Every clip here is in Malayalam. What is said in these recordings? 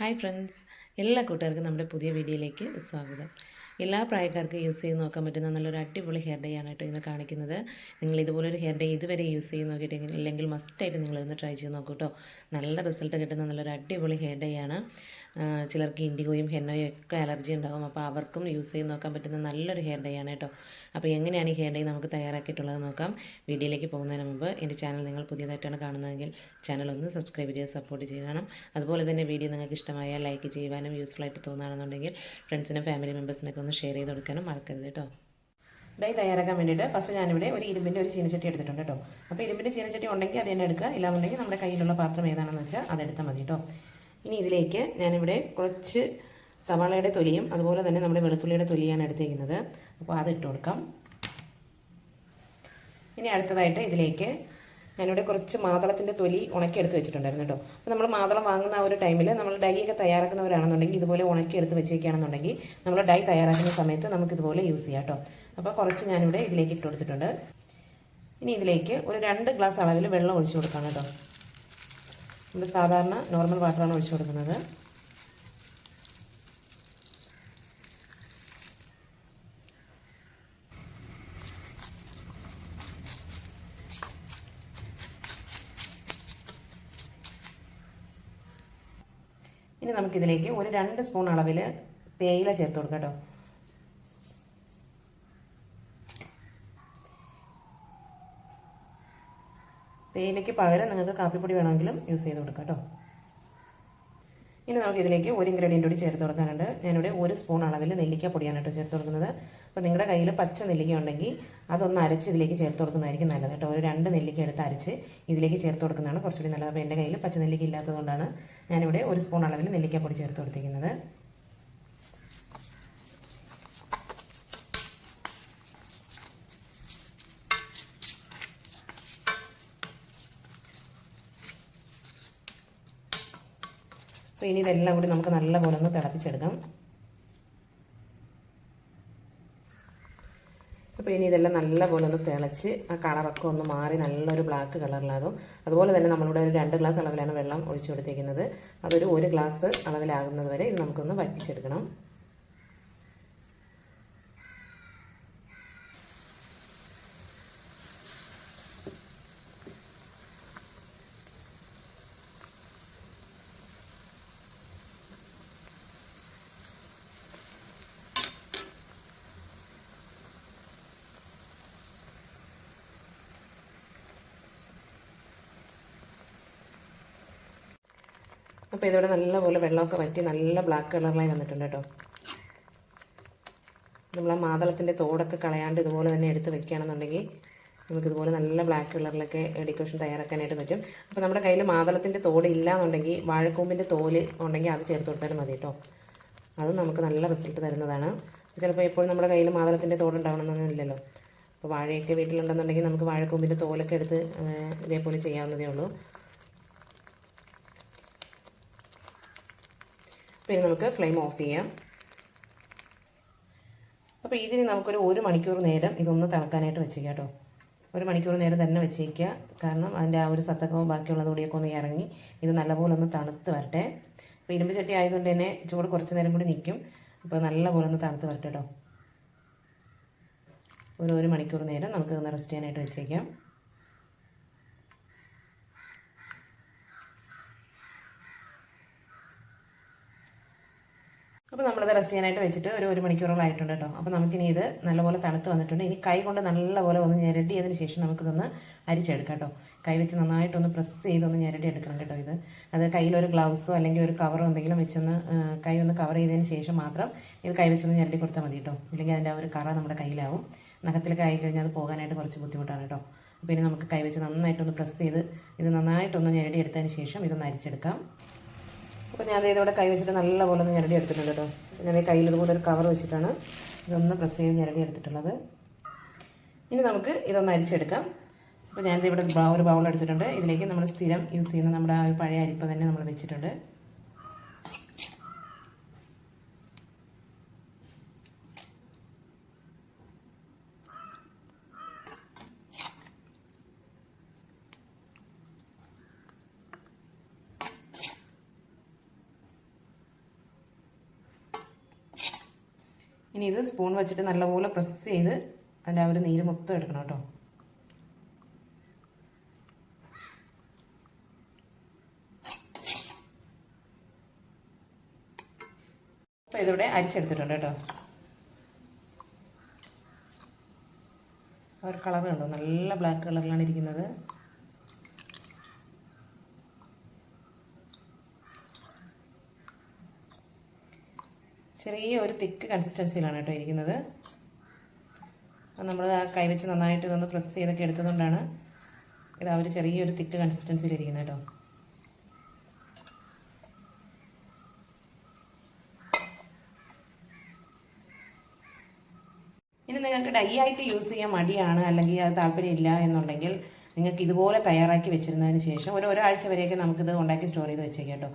Hi friends. എല്ലാ കൂട്ടുകാർക്കും നമ്മുടെ പുതിയ വീഡിയോയിലേക്ക് സ്വാഗതം. എല്ലാ പ്രായക്കാർക്കും യൂസ് ചെയ്ത് നോക്കാൻ പറ്റുന്ന നല്ലൊരു അടിപൊളി ഹെയർ ഡേ ആണ് കേട്ടോ ഇന്ന് കാണിക്കുന്നത്. നിങ്ങൾ ഇതുപോലൊരു ഹെയർ ഡേ ഇതുവരെ യൂസ് ചെയ്ത് നോക്കിയിട്ടെങ്കിൽ ഇല്ലെങ്കിൽ മസ്റ്റായിട്ട് നിങ്ങൾ ഇന്ന് ട്രൈ ചെയ്ത് നോക്കൂ കേട്ടോ. നല്ല റിസൾട്ട് കിട്ടുന്ന നല്ലൊരു അടിപൊളി ഹെയർ ഡേ ആണ്. ചിലർക്ക് ഇൻഡിഗോയും ഹെന്നോയും ഒക്കെ അലർജി ഉണ്ടാകും അപ്പോൾ അവർക്കും യൂസ് ചെയ്ത് നോക്കാൻ പറ്റുന്ന നല്ലൊരു ഹെയർ ഡേ ആണ് കേട്ടോ. അപ്പോൾ എങ്ങനെയാണ് ഈ ഹെയർ ഡേ നമുക്ക് തയ്യാറാക്കിയിട്ടുള്ളത് നോക്കാം. വീഡിയോയിലേക്ക് പോകുന്നതിന് മുമ്പ് എന്റെ ചാനൽ നിങ്ങൾ പുതിയതായിട്ടാണ് കാണുന്നതെങ്കിൽ ചാനൽ ഒന്ന് സബ്സ്ക്രൈബ് ചെയ്ത് സപ്പോർട്ട് ചെയ്യണം. അതുപോലെ തന്നെ വീഡിയോ നിങ്ങൾക്ക് ഇഷ്ടമായാൽ ലൈക്ക് ചെയ്യുവാനും യൂസ്ഫുൾ ആയിട്ട് തോന്നുകയാണെന്നുണ്ടെങ്കിൽ ഫ്രണ്ട്സിനും ഫാമിലി മെമ്പേഴ്സിനൊക്കെ ഒന്ന് ഷെയർ ചെയ്ത് കൊടുക്കാനും മറക്കരുത് കേട്ടോ. ഡൈ തയ്യാറാക്കാൻ വേണ്ടിയിട്ട് ഫസ്റ്റ് ഞാനിവിടെ ഒരു ഇരുമ്പിന്റെ ഒരു ചീനച്ചട്ടി എടുത്തിട്ടുണ്ട് കേട്ടോ. അപ്പോൾ ഇരുമ്പിന്റെ ചീനച്ചട്ടി ഉണ്ടെങ്കിൽ അത് തന്നെ എടുക്കുക. ഇല്ലാന്നുണ്ടെങ്കിൽ നമ്മുടെ കയ്യിലുള്ള പാത്രം ഏതാണെന്ന് വെച്ചാൽ അതെടുത്താൽ മതി കേട്ടോ. ഇനി ഇതിലേക്ക് ഞാനിവിടെ കുറച്ച് സവാളയുടെ തൊലിയും അതുപോലെ തന്നെ നമ്മുടെ വെളുത്തുള്ളിയുടെ തൊലിയാണ് എടുത്തേക്കുന്നത്. അപ്പോൾ അത് ഇട്ട് കൊടുക്കാം. ഇനി അടുത്തതായിട്ട് ഇതിലേക്ക് ഞാനിവിടെ കുറച്ച് മാതളത്തിന്റെ തൊലി ഉണക്കി എടുത്ത് വെച്ചിട്ടുണ്ടായിരുന്നു കേട്ടോ. അപ്പോൾ നമ്മൾ മാതളം വാങ്ങുന്ന ആ ഒരു ടൈമിൽ നമ്മൾ ഡൈയൊക്കെ തയ്യാറാക്കുന്നവരാണെന്നുണ്ടെങ്കിൽ ഇതുപോലെ ഉണക്കി എടുത്ത് വെച്ചേക്കുകയാണെന്നുണ്ടെങ്കിൽ നമ്മൾ ഡൈ തയ്യാറാക്കുന്ന സമയത്ത് നമുക്ക് ഇതുപോലെ യൂസ് ചെയ്യാം കേട്ടോ. അപ്പോൾ കുറച്ച് ഞാനിവിടെ ഇതിലേക്ക് ഇട്ട് കൊടുത്തിട്ടുണ്ട്. ഇനി ഇതിലേക്ക് ഒരു രണ്ട് ഗ്ലാസ് അളവിൽ വെള്ളം ഒഴിച്ചു കൊടുക്കാം കേട്ടോ. നമ്മൾ സാധാരണ നോർമൽ വാട്ടറാണ് ഒഴിച്ചു കൊടുക്കുന്നത്. ഇനി നമുക്കിതിലേക്ക് ഒരു രണ്ട് സ്പൂൺ അളവിൽ തേയില ചേർത്ത് കൊടുക്കാം കേട്ടോ. തേയിലയ്ക്ക് പകരം നിങ്ങൾക്ക് കാപ്പിപ്പൊടി വേണമെങ്കിലും യൂസ് ചെയ്ത് കൊടുക്കാം കേട്ടോ ഇനി നമുക്ക് ഇതിലേക്ക് ഒരു ഇൻഗ്രീഡിയന്റ് കൂടി ചേർത്ത് കൊടുക്കാനുണ്ട്. ഞാനിവിടെ ഒരു സ്പൂൺ അളവിൽ നെല്ലിക്ക പൊടിയാണ് കേട്ടോ ചേർത്ത് കൊടുക്കുന്നത്. അപ്പോൾ നിങ്ങളുടെ കയ്യിൽ പച്ച നെല്ലിക്ക ഉണ്ടെങ്കിൽ അതൊന്ന് അരച്ച് ഇതിലേക്ക് ചേർത്ത് കൊടുക്കുന്നതായിരിക്കും നല്ലത് കേട്ടോ ഒരു രണ്ട് നെല്ലിക്ക എടുത്ത് അരച്ച് ഇതിലേക്ക് ചേർത്ത് കൊടുക്കുന്നതാണ് കുറച്ചുകൂടി നല്ലത്. അപ്പോൾ എന്റെ കയ്യിൽ പച്ച നെല്ലിക്ക ഇല്ലാത്തതുകൊണ്ടാണ് ഞാനിവിടെ ഒരു സ്പൂൺ അളവിൽ നെല്ലിക്ക പൊടി ചേർത്ത് കൊടുത്തിരിക്കുന്നത്. അപ്പോൾ ഇനി ഇതെല്ലാം കൂടി നമുക്ക് നല്ലപോലെ ഒന്ന് തിളപ്പിച്ചെടുക്കാം. അപ്പോൾ ഇനി ഇതെല്ലാം നല്ലപോലെ ഒന്ന് തിളച്ച് ആ കളറൊക്കെ ഒന്ന് മാറി നല്ലൊരു ബ്ലാക്ക് കളറിലാകും അതുപോലെ തന്നെ നമ്മളിവിടെ ഒരു രണ്ട് ഗ്ലാസ് അളവിലാണ് വെള്ളം ഒഴിച്ചു കൊടുത്തേക്കുന്നത്. അതൊരു ഒരു ഗ്ലാസ് അളവിലാകുന്നത് വരെ ഇത് നമുക്കൊന്ന് വറ്റിച്ചെടുക്കണം. അപ്പോൾ ഇതിവിടെ നല്ലപോലെ വെള്ളമൊക്കെ വറ്റി നല്ല ബ്ലാക്ക് കളറിലായി വന്നിട്ടുണ്ട് കേട്ടോ. നമ്മൾ ആ മാതളത്തിന്റെ തോടൊക്കെ കളയാണ്ട് ഇതുപോലെ തന്നെ എടുത്ത് വെക്കുകയാണെന്നുണ്ടെങ്കിൽ നമുക്കിതുപോലെ നല്ല ബ്ലാക്ക് കളറിലൊക്കെ ഡെക്കറേഷൻ തയ്യാറാക്കാനായിട്ട് പറ്റും. അപ്പോൾ നമ്മുടെ കയ്യിൽ മാതളത്തിന്റെ തോട് ഇല്ല എന്നുണ്ടെങ്കിൽ വാഴക്കൂമ്പിന്റെ തോൽ ഉണ്ടെങ്കിൽ അത് ചേർത്ത് കൊടുത്താലും മതി കേട്ടോ. അത് നമുക്ക് നല്ല റിസൾട്ട് തരുന്നതാണ്. ചിലപ്പോൾ എപ്പോഴും നമ്മുടെ കയ്യിൽ മാതളത്തിന്റെ തോട് ഉണ്ടാവണമെന്നൊന്നുമില്ലല്ലോ അപ്പോൾ വാഴയൊക്കെ വീട്ടിലുണ്ടെന്നുണ്ടെങ്കിൽ നമുക്ക് വാഴക്കൂമ്പിന്റെ തോലൊക്കെ എടുത്ത് ഇതേപോലെ ചെയ്യാവുന്നതേ ഉള്ളൂ. പിന്നെ നമുക്ക് ഫ്ലെയിം ഓഫ് ചെയ്യാം. അപ്പോൾ ഇതിന് നമുക്കൊരു ഒരു മണിക്കൂർ നേരം ഇതൊന്ന് തിളക്കാനായിട്ട് വെച്ചേക്കാം കേട്ടോ. ഒരു മണിക്കൂർ നേരം തന്നെ വെച്ചേക്കുക കാരണം അതിന്റെ ആ ഒരു സത്തക്കവും ബാക്കിയുള്ളത് കൂടിയൊക്കെ ഒന്ന് ഇറങ്ങി ഇത് നല്ലപോലെ ഒന്ന് തണുത്ത് വരട്ടെ. അപ്പോൾ ഇരുമ്പ് ചട്ടി ആയതുകൊണ്ട് തന്നെ ചൂട് കുറച്ച് നേരം കൂടി നിൽക്കും അപ്പോൾ നല്ലപോലെ ഒന്ന് തണുത്ത് വരട്ടെ കേട്ടോ. ഒരു ഒരു മണിക്കൂർ നേരം നമുക്ക് റെസ്റ്റ് ചെയ്യാനായിട്ട് വെച്ചേക്കാം. അപ്പോൾ നമ്മളിത് റെസ്റ്റ് ചെയ്യാനായിട്ട് വെച്ചിട്ട് ഒരു ഒരു മണിക്കൂറോളം ആയിട്ടുണ്ട് കേട്ടോ അപ്പോൾ നമുക്കിനി ഇത് നല്ലപോലെ തണുത്ത് വന്നിട്ടുണ്ട്. ഇനി കൈ കൊണ്ട് നല്ലപോലെ ഒന്ന് ഞെരടി അതിന് ശേഷം നമുക്കിതൊന്ന് അരിച്ചെടുക്കാം കേട്ടോ കൈ വെച്ച് നന്നായിട്ടൊന്ന് പ്രസ് ചെയ്തൊന്ന് ഞെരടി എടുക്കണം കേട്ടോ ഇത്. അത് കയ്യിലൊരു ഗ്ലൗസോ അല്ലെങ്കിൽ ഒരു കവറോ എന്തെങ്കിലും വെച്ചൊന്ന് കൈ ഒന്ന് കവർ ചെയ്തതിന് ശേഷം മാത്രം ഇത് കൈ വെച്ചൊന്ന് ഞെരടി കൊടുത്താൽ മതി കേട്ടോ ഇല്ലെങ്കിൽ അതിന്റെ ആ ഒരു കറ നമ്മുടെ കയ്യിലാവും. നഖത്തിലൊക്കെ ആയി കഴിഞ്ഞാൽ അത് പോകാനായിട്ട് കുറച്ച് ബുദ്ധിമുട്ടാണ് കേട്ടോ അപ്പോൾ ഇനി നമുക്ക് കൈ വെച്ച് നന്നായിട്ടൊന്ന് പ്രസ് ചെയ്ത് ഇത് നന്നായിട്ടൊന്ന് ഞെരടി എടുത്തതിന് ശേഷം ഇതൊന്ന് അരിച്ചെടുക്കാം. അപ്പോൾ ഞാൻ ഇതോടെ കൈ വെച്ചിട്ട് നല്ലപോലെ ഒന്ന് ഞരടി എടുത്തിട്ടുണ്ട് കേട്ടോ. ഞാൻ ഈ കയ്യിൽ ഇതുപോലെ ഒരു കവർ വെച്ചിട്ടാണ് ഇതൊന്ന് പ്രസ് ചെയ്ത് ഞരടി എടുത്തിട്ടുള്ളത്. ഇനി നമുക്ക് ഇതൊന്ന് അരിച്ചെടുക്കാം. അപ്പോൾ ഞാനിത് ഇവിടെ ഒരു ബൗൾ എടുത്തിട്ടുണ്ട്. ഇതിലേക്ക് നമ്മൾ സ്ഥിരം യൂസ് ചെയ്യുന്ന നമ്മുടെ ആ ഒരു പഴയ അരിപ്പ തന്നെ നമ്മൾ വെച്ചിട്ടുണ്ട്. ഇനി ഇത് സ്പൂൺ വെച്ചിട്ട് നല്ലപോലെ പ്രസ് ചെയ്ത് അതിന്റെ ആ ഒരു നീര് മൊത്തം എടുക്കണം കേട്ടോ. അപ്പോൾ ഇതിവിടെ അരിച്ചെടുത്തിട്ടുണ്ട് കേട്ടോ. ഒരു കളർ കണ്ടോ? നല്ല ബ്ലാക്ക് കളറിലാണ് ഇരിക്കുന്നത്. ചെറിയ ഒരു തിക്ക് കൺസിസ്റ്റൻസിയിലാണ് കേട്ടോ ഇരിക്കുന്നത്. നമ്മൾ കൈവച്ച് നന്നായിട്ട് ഇതൊന്ന് പ്രസ് ചെയ്തൊക്കെ എടുത്തതുകൊണ്ടാണ് ഇത് ആ ഒരു ചെറിയൊരു തിക്ക് കൺസിസ്റ്റൻസിയിൽ ഇരിക്കുന്നത് കേട്ടോ. ഇനി നിങ്ങൾക്ക് ഡൈ ആയിട്ട് യൂസ് ചെയ്യാൻ മടിയാണ് അല്ലെങ്കിൽ അത് താല്പര്യമില്ല എന്നുണ്ടെങ്കിൽ നിങ്ങൾക്ക് ഇതുപോലെ തയ്യാറാക്കി വെച്ചിരുന്നതിന് ശേഷം ഒരു ഒരാഴ്ച വരെയൊക്കെ നമുക്കിത് ഉണ്ടാക്കി സ്റ്റോർ ചെയ്ത് വെച്ചേക്കാം കേട്ടോ.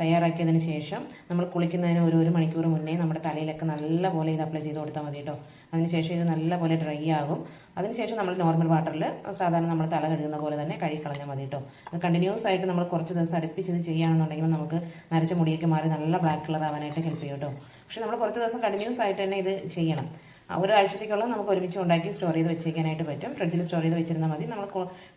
തയ്യാറാക്കിയതിന് ശേഷം നമ്മൾ കുളിക്കുന്നതിന് ഒരു ഒരു മണിക്കൂർ മുന്നേ നമ്മുടെ തലയിലൊക്കെ നല്ലപോലെ ഇത് അപ്ലൈ ചെയ്ത് കൊടുത്താൽ മതി കേട്ടോ അതിനുശേഷം ഇത് നല്ലപോലെ ഡ്രൈ ആകും. അതിനുശേഷം നമ്മൾ നോർമൽ വാട്ടറിൽ സാധാരണ നമ്മൾ തല കഴുകുന്ന പോലെ തന്നെ കഴുകിക്കളഞ്ഞാൽ മതി കേട്ടോ അത് കണ്ടിന്യൂസ് ആയിട്ട് നമ്മൾ കുറച്ച് ദിവസം അടുപ്പിച്ചത് ചെയ്യുകയാണെന്നുണ്ടെങ്കിൽ നമുക്ക് നരച്ച മുടിയൊക്കെ മാറി നല്ല ബ്ലാക്ക് കളർ ആവാനായിട്ട് ഹെൽപ്പ് ചെയ്യും കേട്ടോ. പക്ഷേ നമ്മൾ കുറച്ച് ദിവസം കണ്ടിന്യൂസ് ആയിട്ട് തന്നെ ഇത് ചെയ്യണം. ഒരു ആഴ്ചത്തേക്കുള്ള നമുക്ക് ഒരുമിച്ച് ഉണ്ടാക്കി സ്റ്റോർ ചെയ്ത് വെച്ചേക്കാനായിട്ട് പറ്റും. ഫ്രിഡ്ജിൽ സ്റ്റോർ ചെയ്ത് വെച്ചിരുന്നാൽ മതി. നമ്മൾ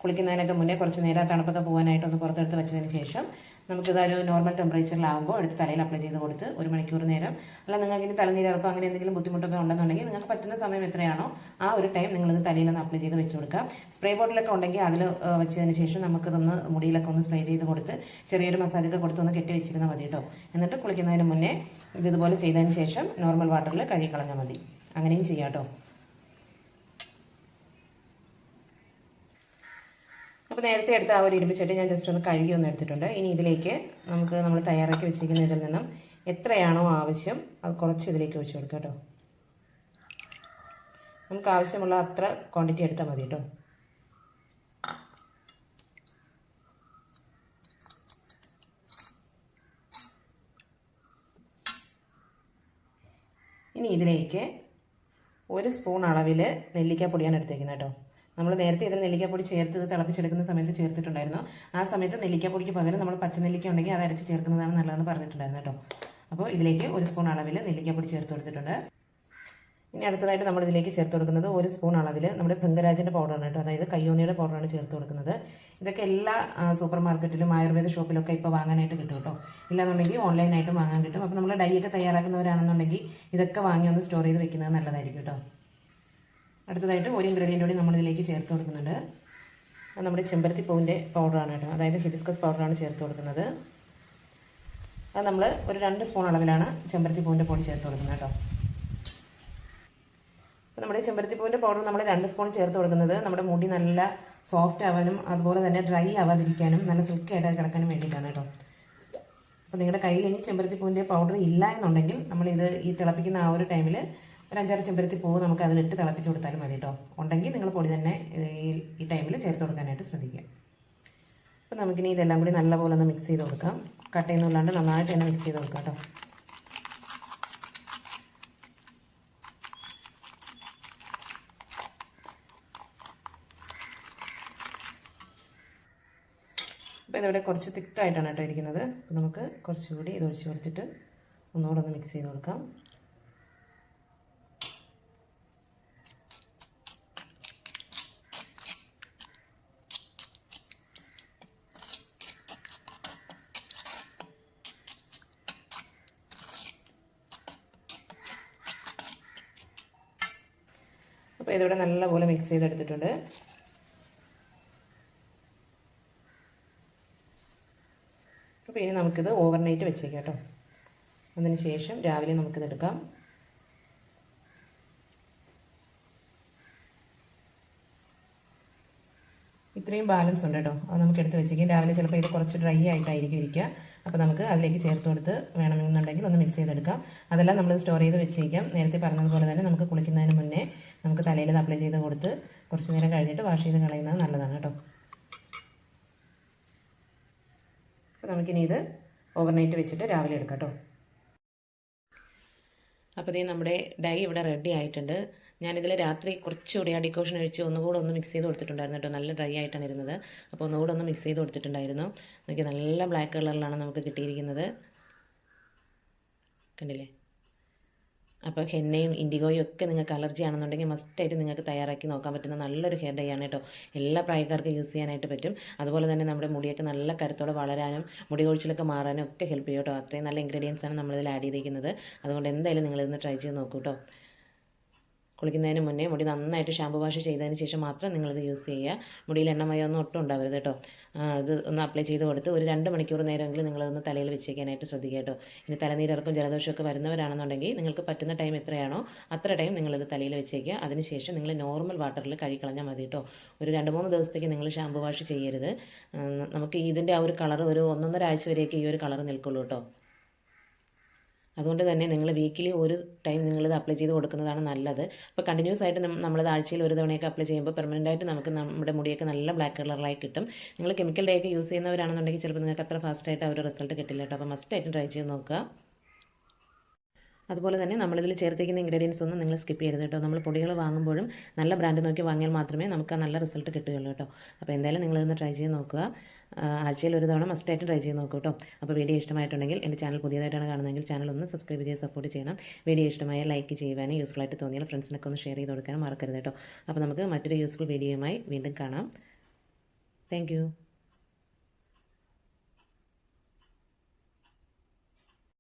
കുളിക്കുന്നതിനൊക്കെ മുന്നേ കുറച്ച് നേരം തണുപ്പൊക്കെ പോകാനായിട്ട് ഒന്ന് പുറത്തെടുത്ത് വെച്ചതിന് ശേഷം നമുക്കിതൊരു നോർമൽ ടെമ്പറേച്ചറിലാകുമ്പോൾ എടുത്ത് തലയിൽ അപ്ലൈ ചെയ്ത് കൊടുത്ത് ഒരു മണിക്കൂർ നേരം. അല്ല നിങ്ങൾക്ക് ഇനി തലനീരിറപ്പം അങ്ങനെ എന്തെങ്കിലും ബുദ്ധിമുട്ടൊക്കെ ഉണ്ടെന്നുണ്ടെങ്കിൽ നിങ്ങൾക്ക് പറ്റുന്ന സമയം എത്രയാണോ ആ ഒരു ടൈം നിങ്ങളിത് തലയിലൊന്ന് അപ്ലൈ ചെയ്ത് വെച്ച് കൊടുക്കുക. സ്പ്രേ ബോട്ടിലൊക്കെ ഉണ്ടെങ്കിൽ അതിൽ വെച്ചതിന് ശേഷം നമുക്കിതൊന്ന് മുടിയിലൊക്കെ ഒന്ന് സ്പ്രേ ചെയ്ത് കൊടുത്ത് ചെറിയൊരു മസാജൊക്കെ കൊടുത്ത് ഒന്ന് കെട്ടി വെച്ചിരുന്നാൽ മതി കേട്ടോ. എന്നിട്ട് കുളിക്കുന്നതിന് മുന്നേ ഇത് ഇതുപോലെ ചെയ്തതിന് ശേഷം നോർമൽ വാട്ടറിൽ കഴുകി കളഞ്ഞാൽ മതി. അങ്ങനെയും ചെയ്യാം കേട്ടോ. അപ്പോൾ നേരത്തെ എടുത്ത ആ ഒരു ഇരുമ്പിച്ചട്ടി ഞാൻ ജസ്റ്റ് ഒന്ന് കഴുകി ഒന്ന് എടുത്തിട്ടുണ്ട്. ഇനി ഇതിലേക്ക് നമുക്ക് നമ്മൾ തയ്യാറാക്കി വെച്ചിരിക്കുന്ന ഇതിൽ നിന്നും എത്രയാണോ ആവശ്യം അത് കുറച്ച് ഇതിലേക്ക് ഒഴിച്ച് കൊടുക്കാം കേട്ടോ. നമുക്ക് ആവശ്യമുള്ള അത്ര ക്വാണ്ടിറ്റി എടുത്താൽ മതി കേട്ടോ. ഇനി ഇതിലേക്ക് ഒരു സ്പൂൺ അളവിൽ നെല്ലിക്കാപ്പൊടിയാണ് എടുത്തേക്കുന്നത് കേട്ടോ. നമ്മൾ നേരത്തെ ഇതിൽ നെല്ലിക്കാപ്പൊടി ചേർത്ത് ഇത് തിളപ്പിച്ചെടുക്കുന്ന സമയത്ത് ചേർത്തിട്ടുണ്ടായിരുന്നു. ആ സമയത്ത് നെല്ലിക്കാപ്പൊടിക്ക് പകരം നമ്മൾ പച്ചനെല്ലിക്ക ഉണ്ടെങ്കിൽ അത് അരച്ച് ചേർക്കുന്നതാണ് നല്ലതെന്ന് പറഞ്ഞിട്ടുണ്ടായിരുന്നു കേട്ടോ. അപ്പോൾ ഇതിലേക്ക് ഒരു സ്പൂൺ അളവിൽ നെല്ലിക്കാപ്പൊടി ചേർത്ത് കൊടുത്തിട്ടുണ്ട്. ഇനി അടുത്തതായിട്ട് നമ്മൾ ഇതിലേക്ക് ചേർത്ത് കൊടുക്കുന്നത് ഒരു സ്പൂൺ അളവിൽ നമ്മുടെ ഭൃംഗരാജന്റെ പൗഡറാണ് കേട്ടോ. അതായത് കയ്യോന്നിയുടെ പൗഡറാണ് ചേർത്ത് കൊടുക്കുന്നത്. ഇതൊക്കെ എല്ലാ സൂപ്പർ മാർക്കറ്റിലും ആയുർവേദ ഷോപ്പിലൊക്കെ ഇപ്പോൾ വാങ്ങാനായിട്ട് കിട്ടും കേട്ടോ. ഇല്ലാന്നുണ്ടെങ്കിൽ ഓൺലൈനായിട്ടും വാങ്ങാൻ കിട്ടും. അപ്പോൾ നമ്മൾ ഡൈ ഒക്കെ തയ്യാറാക്കുന്നവരാണെന്നുണ്ടെങ്കിൽ ഇതൊക്കെ വാങ്ങി ഒന്ന് സ്റ്റോർ ചെയ്ത് വെക്കുന്നത് നല്ലതായിരിക്കും കേട്ടോ. അടുത്തതായിട്ട് ഒരു ഇൻഗ്രീഡിയന്റ് കൂടി നമ്മളിതിലേക്ക് ചേർത്ത് കൊടുക്കുന്നുണ്ട്. നമ്മുടെ ചെമ്പരത്തി പൂവിന്റെ പൗഡറാണ് കേട്ടോ. അതായത് ഹിബിസ്കസ് പൗഡറാണ് ചേർത്ത് കൊടുക്കുന്നത്. അത് നമ്മൾ ഒരു രണ്ട് സ്പൂൺ അളവിലാണ് ചെമ്പരത്തി പൂവിന്റെ പൊടി ചേർത്ത് കൊടുക്കുന്നത് കേട്ടോ. അപ്പോൾ നമ്മുടെ ചെമ്പരത്തി പൂവിന്റെ പൗഡർ നമ്മൾ രണ്ട് സ്പൂൺ ചേർത്ത് കൊടുക്കുന്നത് നമ്മുടെ മുടി നല്ല സോഫ്റ്റ് ആവാനും അതുപോലെ തന്നെ ഡ്രൈ ആവാതിരിക്കാനും നല്ല സിൽക്കി ആയിട്ട് കിടക്കാനും വേണ്ടിയിട്ടാണ് കേട്ടോ. അപ്പോൾ നിങ്ങളുടെ കയ്യിൽ ഇനി ചെമ്പരത്തി പൂവിന്റെ പൗഡർ ഇല്ല എന്നുണ്ടെങ്കിൽ നമ്മളിത് ഈ തിളപ്പിക്കുന്ന ആ ഒരു ടൈമിൽ ഒരു അഞ്ചാറ് ചെമ്പരത്തി പൂവ് നമുക്ക് അതിലിട്ട് തിളപ്പിച്ച് കൊടുത്താലും മതി കേട്ടോ ഉണ്ടെങ്കിൽ നിങ്ങൾ പൊടി തന്നെ ഈ ടൈമിൽ ചേർത്ത് കൊടുക്കാനായിട്ട് ശ്രദ്ധിക്കുക. അപ്പോൾ നമുക്കിനി ഇതെല്ലാം കൂടി നല്ലപോലെ ഒന്ന് മിക്സ് ചെയ്ത് കൊടുക്കാം. കട്ട് ചെയ്യുന്നില്ലാണ്ട് നന്നായിട്ട് തന്നെ മിക്സ് ചെയ്ത് കൊടുക്കാം കേട്ടോ അപ്പോൾ ഇതിവിടെ കുറച്ച് തിക്കായിട്ടാണ് കേട്ടോ ഇരിക്കുന്നത്. നമുക്ക് കുറച്ചുകൂടി ഇത് ഒഴിച്ച് കൊടുത്തിട്ട് ഒന്നുകൂടെ ഒന്ന് മിക്സ് ചെയ്ത് കൊടുക്കാം. അപ്പോൾ ഇതിവിടെ നല്ലപോലെ മിക്സ് ചെയ്തെടുത്തിട്ടുണ്ട്. അപ്പോൾ ഇനി നമുക്കിത് ഓവർനൈറ്റ് വെച്ചേക്കാം കേട്ടോ. അതിന് ശേഷം രാവിലെ നമുക്കിത് എടുക്കാം. ഇത്രയും ബാലൻസ് ഉണ്ട് കേട്ടോ. അത് നമുക്ക് എടുത്ത് വെച്ചേക്കാം. രാവിലെ ചിലപ്പോൾ ഇത് കുറച്ച് ഡ്രൈ ആയിട്ടായിരിക്കും ഇരിക്കുക. അപ്പോൾ നമുക്ക് അതിലേക്ക് ചേർത്ത് കൊടുത്ത് വേണമെന്നുണ്ടെങ്കിൽ ഒന്ന് മിക്സ് ചെയ്തെടുക്കാം. അതെല്ലാം നമ്മൾ സ്റ്റോർ ചെയ്ത് വെച്ചേക്കാം. നേരത്തെ പറഞ്ഞതുപോലെ തന്നെ നമുക്ക് കുളിക്കുന്നതിന് മുന്നേ നമുക്ക് തലയിൽ അപ്ലൈ ചെയ്ത് കൊടുത്ത് കുറച്ച് നേരം കഴിഞ്ഞിട്ട് വാഷ് ചെയ്ത് കളയുന്നത് നല്ലതാണ് കേട്ടോ. അപ്പോൾ നമുക്കിനി ഇത് ഓവർനൈറ്റ് വെച്ചിട്ട് രാവിലെ എടുക്കാം കേട്ടോ. അപ്പോൾ ഇതേ നമ്മുടെ ഡൈ ഇവിടെ റെഡി ആയിട്ടുണ്ട്. ഞാനിതിൽ രാത്രി കുറച്ചുകൂടി ആ ഡിക്കോഷൻ ഒഴിച്ച് ഒന്നുകൂടെ ഒന്ന് മിക്സ് ചെയ്ത് കൊടുത്തിട്ടുണ്ടായിരുന്നു കേട്ടോ. നല്ല ഡ്രൈ ആയിട്ടാണ് ഇരുന്നത്. അപ്പോൾ ഒന്നുകൂടെ ഒന്ന് മിക്സ് ചെയ്ത് കൊടുത്തിട്ടുണ്ടായിരുന്നു. നോക്കി നല്ല ബ്ലാക്ക് കളറിലാണ് നമുക്ക് കിട്ടിയിരിക്കുന്നത്. കണ്ടില്ലേ? അപ്പോൾ ഹെന്നയും ഇൻഡിഗോയും ഒക്കെ നിങ്ങൾക്ക് അലർജി ആണെന്നുണ്ടെങ്കിൽ മസ്റ്റായിട്ട് നിങ്ങൾക്ക് തയ്യാറാക്കി നോക്കാൻ പറ്റുന്ന നല്ലൊരു ഹെയർ ഡേ ആണ് കേട്ടോ. എല്ലാ പ്രായക്കാർക്കും യൂസ് ചെയ്യാനായിട്ട് പറ്റും. അതുപോലെ തന്നെ നമ്മുടെ മുടിയൊക്കെ നല്ല കരുത്തോടെ വളരാനും മുടി കൊഴിച്ചിലൊക്കെ മാറാനും ഒക്കെ ഹെൽപ്പ് ചെയ്യും കേട്ടോ. അത്രയും നല്ല ഇൻഗ്രീഡിയൻസ് ആണ് നമ്മളിതിൽ ആഡ് ചെയ്തിരിക്കുന്നത്. അതുകൊണ്ട് എന്തായാലും നിങ്ങളിതൊന്ന് ട്രൈ ചെയ്ത് നോക്കൂ കേട്ടോ. കുളിക്കുന്നതിന് മുന്നേ മുടി നന്നായിട്ട് ഷാമ്പു വാഷ് ചെയ്തതിന് ശേഷം മാത്രം നിങ്ങളിത് യൂസ് ചെയ്യുക. മുടിയിൽ എണ്ണമയോ ഒന്നും ഒട്ടും ഉണ്ടാവരുത് കേട്ടോ. അത് ഒന്ന് അപ്ലൈ ചെയ്ത് കൊടുത്ത് ഒരു രണ്ട് മണിക്കൂർ നേരമെങ്കിലും നിങ്ങളതൊന്ന് തലയിൽ വെച്ചേക്കാനായിട്ട് ശ്രദ്ധിക്കുക കേട്ടോ. ഇനി തലനീരിറക്കും ജലദോഷമൊക്കെ വരുന്നവരാണെന്നുണ്ടെങ്കിൽ നിങ്ങൾക്ക് പറ്റുന്ന ടൈം എത്രയാണോ അത്ര ടൈം നിങ്ങളിത് തലയിൽ വെച്ചേക്കുക. അതിനുശേഷം നിങ്ങൾ നോർമൽ വാട്ടറിൽ കഴുകിക്കളഞ്ഞാൽ മതി കേട്ടോ. ഒരു രണ്ട് മൂന്ന് ദിവസത്തേക്ക് നിങ്ങൾ ഷാമ്പു വാഷ് ചെയ്യരുത്. നമുക്ക് ഇതിന്റെ ആ ഒരു കളർ ഒരു ഒന്നൊന്നര ആഴ്ച വരെയൊക്കെ ഈ ഒരു കളർ നിൽക്കുള്ളൂ കേട്ടോ. അതുകൊണ്ട് തന്നെ നിങ്ങൾ വീക്കിലി ഒരു ടൈം നിങ്ങളിത് അപ്ലൈ ചെയ്ത് കൊടുക്കുന്നതാണ് നല്ലത്. അപ്പോൾ കണ്ടിന്യൂസ് ആയിട്ട് നമ്മളത് ആഴ്ചയിൽ ഒരു തവണയൊക്കെ അപ്ലൈ ചെയ്യുമ്പോൾ പെർമനന്റ് ആയിട്ട് നമുക്ക് നമ്മുടെ മുടിയൊക്കെ നല്ല ബ്ലാക്ക് കളറായി കിട്ടും. നിങ്ങൾ കെമിക്കൽ ഡേ ഒക്കെ യൂസ് ചെയ്യുന്നവരാണെന്നുണ്ടെങ്കിൽ ചിലപ്പോൾ നിങ്ങൾക്ക് അത്ര ഫാസ്റ്റായിട്ട് ആ ഒരു റിസൾട്ട് കിട്ടില്ല കേട്ടോ. അപ്പോൾ മസ്റ്റ് മസ്റ്റായിട്ടും ട്രൈ ചെയ്ത് നോക്കുക. അതുപോലെ തന്നെ നമ്മളിതിൽ ചേർത്തിരിക്കുന്ന ഇൻഗ്രീഡിയൻസ് ഒന്നും നിങ്ങൾ സ്കിപ്പ് ചെയ്യരുത് കേട്ടോ. നമ്മൾ പൊടികൾ വാങ്ങുമ്പോഴും നല്ല ബ്രാൻഡ് നോക്കി വാങ്ങിയാൽ മാത്രമേ നമുക്ക് ആ നല്ല റിസൾട്ട് കിട്ടുകയുള്ളൂ കേട്ടോ. അപ്പോൾ എന്തായാലും നിങ്ങളിതൊന്ന് ട്രൈ ചെയ്ത് നോക്കുക. ആഴ്ചയിൽ ഒരു തവണ മസ്റ്റ് ആയിട്ട് ട്രൈ ചെയ്ത് നോക്കൂ കേട്ടോ. അപ്പോൾ വീഡിയോ ഇഷ്ടമായിട്ടുണ്ടെങ്കിൽ എന്റെ ചാനൽ പുതിയതായിട്ടാണ് കാണുന്നതെങ്കിൽ ചാനൽ ഒന്ന് സബ്സ്ക്രൈബ് ചെയ്ത് സപ്പോർട്ട് ചെയ്യണം. വീഡിയോ ഇഷ്ടമായ ലൈക്ക് ചെയ്യുവാനും യൂസ്ഫുൾ ആയിട്ട് തോന്നിയാൽ ഫ്രണ്ട്സിനൊക്കെ ഒന്ന് ഷെയർ ചെയ്ത് കൊടുക്കാനും മറക്കരുത് കേട്ടോ. അപ്പോൾ നമുക്ക് മറ്റൊരു യൂസ്ഫുൾ വീഡിയോയുമായി വീണ്ടും കാണാം. താങ്ക്